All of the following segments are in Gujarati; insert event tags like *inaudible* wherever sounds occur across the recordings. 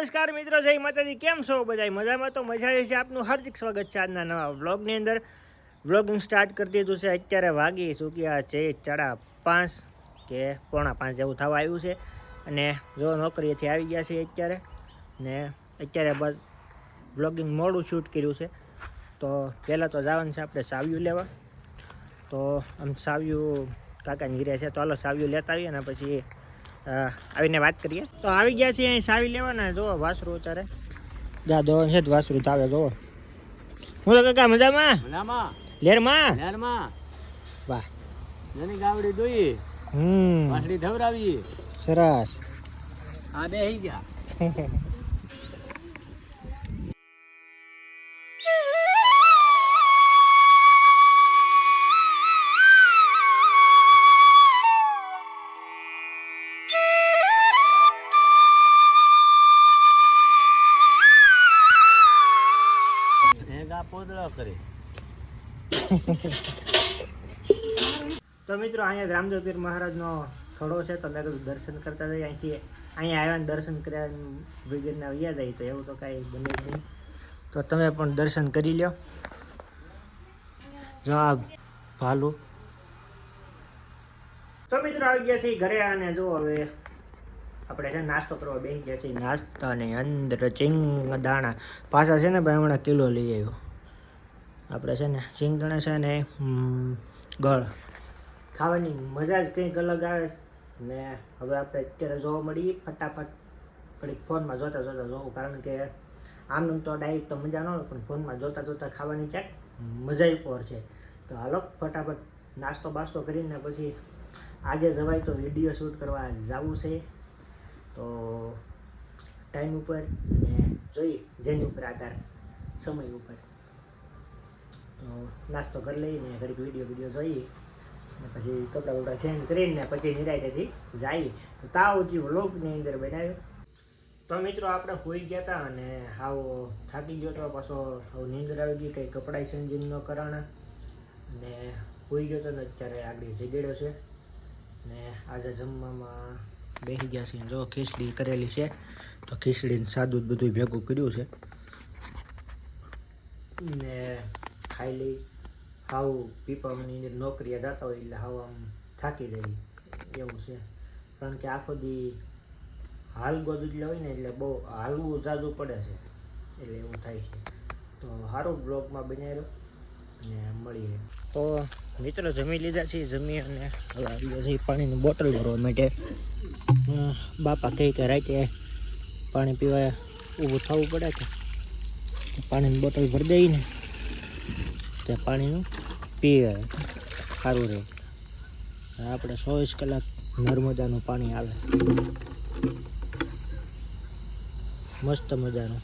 નમસ્કાર મિત્રો, જય માતાજી. કેમ છો બધા મજામાં તો મજા છે આપનું હાર્દિક સ્વાગત છે આજના નવા વ્લોગની અંદર. વ્લોગિંગ સ્ટાર્ટ કરી દીધું છે. અત્યારે વાગી ચૂક્યા છે ચાડા પાંચ કે પોણા પાંચ જેવું થવા આવ્યું છે. અને જો નોકરીએથી આવી ગયા છે અત્યારે. ને અત્યારે બસ વ્લોગિંગ મોડું શૂટ કર્યું છે. તો પહેલાં તો જવાનું છે આપણે સાવ્યું લેવા. તો આમ સાવ્યું કાકાની ઘીરે છે. તો હાલો સાવ્યું લેતા આવીએ ને પછી આવીને વાત કરીએ. તો આવી ગયા છીએ અહીં સાવી લેવાના જુઓ વાસરું અત્યારે. જા દો છે જ વાસરું તો આવે જુઓ. હું તો કાકા મજામાં? મજામાં. લેરમાં? નહેરમાં વાહ. નાની ગાવડી દોઈ હમ. વાસડી ધવરાવી. સરસ. આ બેહી ગયા. *laughs* ભેગા કરે. તો મિત્રો, અહીંયા રામદેવ મહારાજનો થોડો છે, તો મેં કીધું દર્શન કરતા જઈએ. અહીંથી અહીંયા આવ્યા દર્શન કર્યા વિગરના વ્યા જાય તો એવું તો કાંઈ બને જ નહીં. તો તમે પણ દર્શન કરી લ્યો. જો આ ભાલુ. તો મિત્રો, આવી ગયા છે ઘરે અને જો હવે આપણે છે નાસ્તો કરવા બેસી ગયા છીએ. નાસ્તાની અંદર ચીંગ દાણા પાછા છે ને ભાઈ હમણાં કિલો લઈ આવ્યો. આપણે છે ને, સિંગદાણા છે ને ગળ. ખાવાની મજા જ કંઈક અલગ આવે ને હવે આપણે અત્યારે જોવા મળી ફટાફટ. ઘડીક ફોનમાં જોતા જોતા જોવું, કારણ કે આમ તો ડાયરેક્ટ તો મજા ન હોય પણ ફોનમાં જોતા જોતા ખાવાની ક્યાંક મજા પોર છે. તો હાલો, ફટાફટ નાસ્તો બાસ્તો કરીને પછી આજે જવાય તો વીડિયો શૂટ કરવા જવું છે. તો ટાઈમ ઉપર અને જોઈ જેની ઉપર આધાર, સમય ઉપર. નાસ્તો કરી લઈને ઘડીક વીડિયો વીડિયો જોઈએ. ને પછી કપડાં બપડા ચેન્જ કરીને પછી નિરાયતેથી જાય. તો તાવ જે વ્લોગની અંદર બનાવ્યો. તો મિત્રો આપણે હોઈ ગયા હતા અને હાવ થાકી ગયો તો પાછો હાવ નીંદર આવી ગઈ, કંઈ કપડાં ચેન્જિંગ ન કરાણા. અને હોઈ ગયો તો અત્યારે આગળ જગેડ્યો છે. ને આજે જમવામાં બેસી ગયા છે. જો ખીચડી કરેલી છે, તો ખીચડીને સાદું બધું ભેગું કર્યું છે. ને ખાઈ લઈ હાવ પીપાની અંદર નોકરીએ જતા હોય એટલે હાવ આમ થાકી જાય એવું છે. કારણ કે આખો દી હાલ ગોદ એટલે હોય ને એટલે બહુ હાલવું જાજુ પડે છે. એટલે એવું થાય છે. તો સારું બ્લોગમાં બનાવ્યો અને મળીએ. તો મિત્રો જમી લીધા છે જમી અને હવે પાણીની બોટલ ભરવા માટે. બાપા કહે કે રાતે પાણી પીવા ઊભું થવું પડે છે. પાણીની બોટલ ભરી દઈને તે પાણીનું પીએ. સારું રહે. આપણે ચોવીસ કલાક નર્મદાનું પાણી આવે. મસ્ત મજાનું.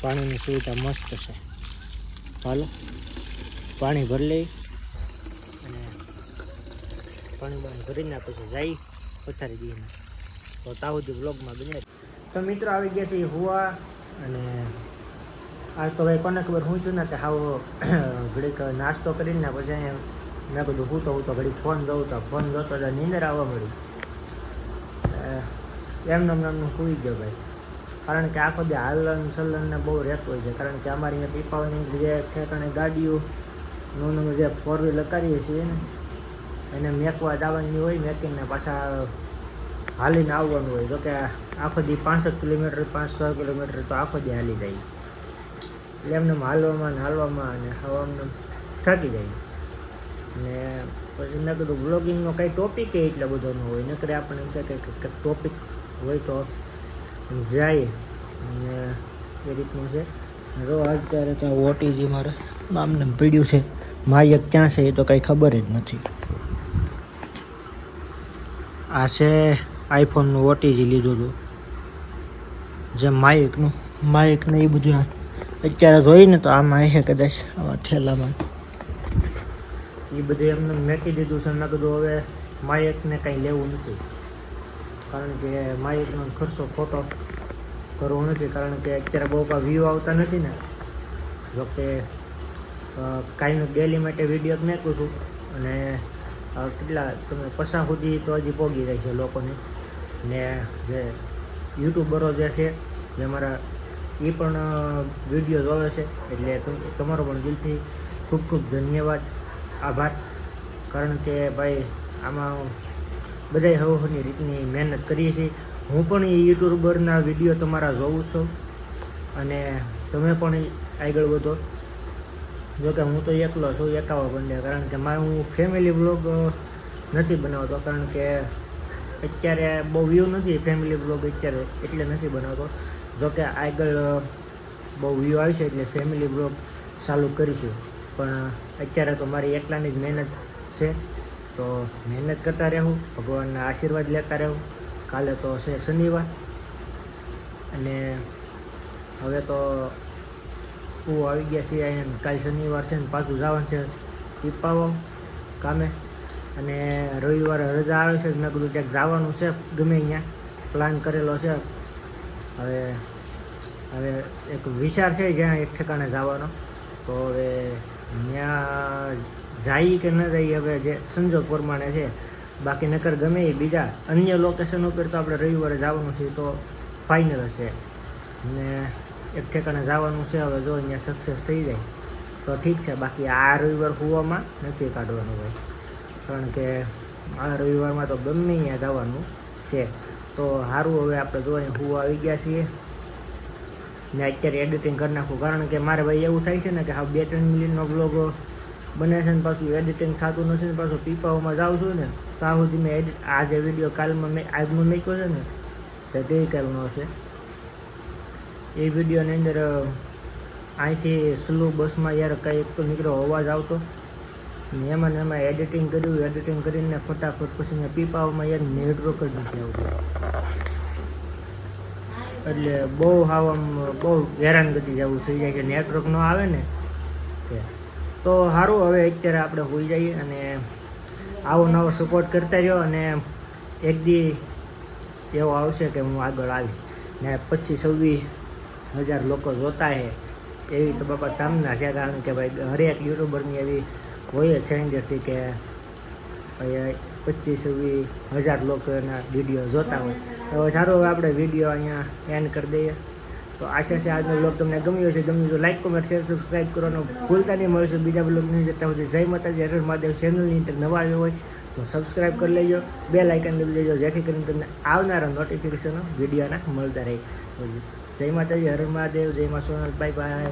પાણીની સુવિધા મસ્ત છે. ચાલો પાણી ભરી લઈ. અને પાણી બાણી ભરીને પછી જઈ પથારી દઈએ. તો તાહુદી બ્લોગમાં બને તો મિત્રો આવી ગયા છે હુવા અને આ તો ભાઈ કોને ખબર, હું છું ને કે હાવ ઘડીક નાસ્તો કરીને પછી અહીંયા મેં બધું હું તો હું તો ઘડીક ફોન જોઉં તો ફોન જોતો તો નીંદર આવવા મળી. નમ નામનું સુઈ ગયો ભાઈ. કારણ કે આખો દી હાલન સલનને બહુ રહેતું હોય છે. કારણ કે અમારી અહીંયા પીપાવાની જે ઠેકાણે ગાડીઓ નું જે ફોર વ્હીલ કરીએ છીએ ને, એને મેકવા જવાની હોય, મેકીને પાછા હાલીને આવવાનું હોય. જોકે આખો દી પાંસઠ કિલોમીટર પાંચ છ કિલોમીટર તો આખો દી હાલી જાય. એટલે એમને હાલવામાં ને હાલવામાં અને હવામાં થાકી જાય. ને પછી મેં કીધું બ્લોગિંગનો કંઈ ટોપિક એટલો બધો ન હોય. નકરે આપણે એમ કે કંઈક ટોપિક હોય તો જાય. અને એ રીતનું છે. રો અત્યારે તો ઓટીજી મારે બામને પીડ્યું છે. માયક ક્યાં છે એ તો કંઈ ખબર જ નથી. આ છે આઈફોનનું ઓટીજી લીધું હતું. જે માઇકનું માઇક ને એ બધું અત્યારે જોઈને તો આમાં છે કદાચ આવા થેલામાં. એ બધું એમને મેકી દીધું છે, મેં કીધું હવે માયકને કાંઈ લેવું નથી. કારણ કે માયકનો ખર્ચો ખોટો કરવો નથી, કારણ કે અત્યારે બહુ કાંઈ વ્યૂ આવતા નથી ને. જોકે કાંઈનું ડેલી માટે વીડિયો મેકું છું અને કેટલા તમે પસા સુધી તો હજી પોગી જાય છે લોકોને. ને જે યુટ્યુબરો જે છે, જે અમારા એ પણ વીડિયો જોવે છે. એટલે તમારો પણ દિલથી ખૂબ ખૂબ ધન્યવાદ, આભાર. કારણ કે ભાઈ, આમાં બધાય હવની રીતની મહેનત કરીએ છીએ. હું પણ એ યુટ્યુબરના વીડિયો તમારા જોઉં છું. અને તમે પણ આગળ વધો. જોકે હું તો એકલો છું, એકાવા બંને. કારણ કે મારે હું ફેમિલી બ્લોગ નથી બનાવતો. કારણ કે અત્યારે બહુ વ્યૂ નથી ફેમિલી બ્લોગ અત્યારે, એટલે નથી બનાવતો. જોકે આગળ બહુ વ્યૂ આવશે એટલે ફેમિલી બ્લોગ ચાલુ કરીશું. પણ અત્યારે તો મારી એકલાની જ મહેનત છે. તો મહેનત કરતા રહેવું, ભગવાનના આશીર્વાદ લેતા રહેવું. કાલે તો છે શનિવાર. અને હવે તો હું આવી ગયા છીએ અહીંયા કાલે શનિવાર છે ને પાછું જવાનું છે પીપાવો કામે અને રવિવારે રજા આવે છે મેં કીધું ક્યાંક જવાનું છે, ગમે અહીંયા પ્લાન કરેલો છે. હવે હવે એક વિચાર છે જ્યાં એક ઠેકાણે જવાનો. તો હવે ત્યાં જાય કે ન જાય, હવે જે સંજોગ પ્રમાણે છે. બાકી નકર ગમે એ બીજા અન્ય લોકેશન ઉપર તો આપણે રવિવારે જવાનું છે, તો ફાઇનલ છે. ને એક ઠેકાણે જવાનું છે, હવે જો અહીંયા સક્સેસ થઈ જાય, તો ઠીક છે. બાકી આ રવિવાર હોવામાં નથી કાઢવાનું ભાઈ. કારણ કે આ રવિવારમાં તો ગમે અહીંયા જવાનું છે. તો સારું હવે આપણે જો અહીંયા હું આવી ગયા છીએ. ને અત્યારે એડિટિંગ કરી નાખું. કારણ કે મારે ભાઈ એવું થાય છે ને કે હા બે ત્રણ મિનિટનો બ્લોગ બને છે ને પાછું એડિટિંગ થતું નથી ને પાછું પીપાઓમાં જાઉં છું ને ત્યાં સુધી મેં એડિટ આ જે વીડિયો કાલમાં મેં આજનો મૂક્યો છે ને, તે ગઈકાલનો છે એ વિડીયોની અંદર અહીંથી સ્લો બસમાં યાર કંઈક તો નીકળ્યો, અવાજ આવતો. ને એમાં એમાં એડિટિંગ કર્યું એડિટિંગ કરીને ફટાફટ પછી મેં પીપાઓમાં યાર નેટવર્ક જ નથી આવતું. એટલે બહુ હાવ આમ બહુ હેરાનગતિ જેવું થઈ જાય છે નેટવર્ક ન આવે ને. કે તો સારું હવે અત્યારે આપણે હોઈ જઈએ અને આવો નવો સપોર્ટ કરતા રહ્યો અને એક દી એવો આવશે કે હું આગળ આવીશ. ને પચીસ, છવ્વીસ હજાર લોકો જોતા છે એવી તો બાપા કામના છે કારણ કે ભાઈ હરેક યુટ્યુબરની એવી હોય અંદરથી કે પચીસ વીસ હજાર લોકોના વીડિયો જોતા હોય. તો સારું હવે આપણે વીડિયો અહીંયા એન્ડ કરી દઈએ. તો આશા આજનો બ્લોગ તમને ગમ્યો છે ગમ્યું તો લાઈક કોમેન્ટ શેર સબસ્ક્રાઈબ કરવાનો ભૂલતા નહીં. મળશે બીજા બ્લોગની જતા સુધી જય માતાજી, હર ચેનલની નવા આવ્યો હોય તો સબસ્ક્રાઈબ કરી લેજો. બે લાઇકન દબી લેજો જેથી કરીને તમને આવનારા નોટિફિકેશનો વિડીયોના મળતા રહે. જય માતાજી હરણ હર મહાદેવ, જય મા સોનલ બાય બાય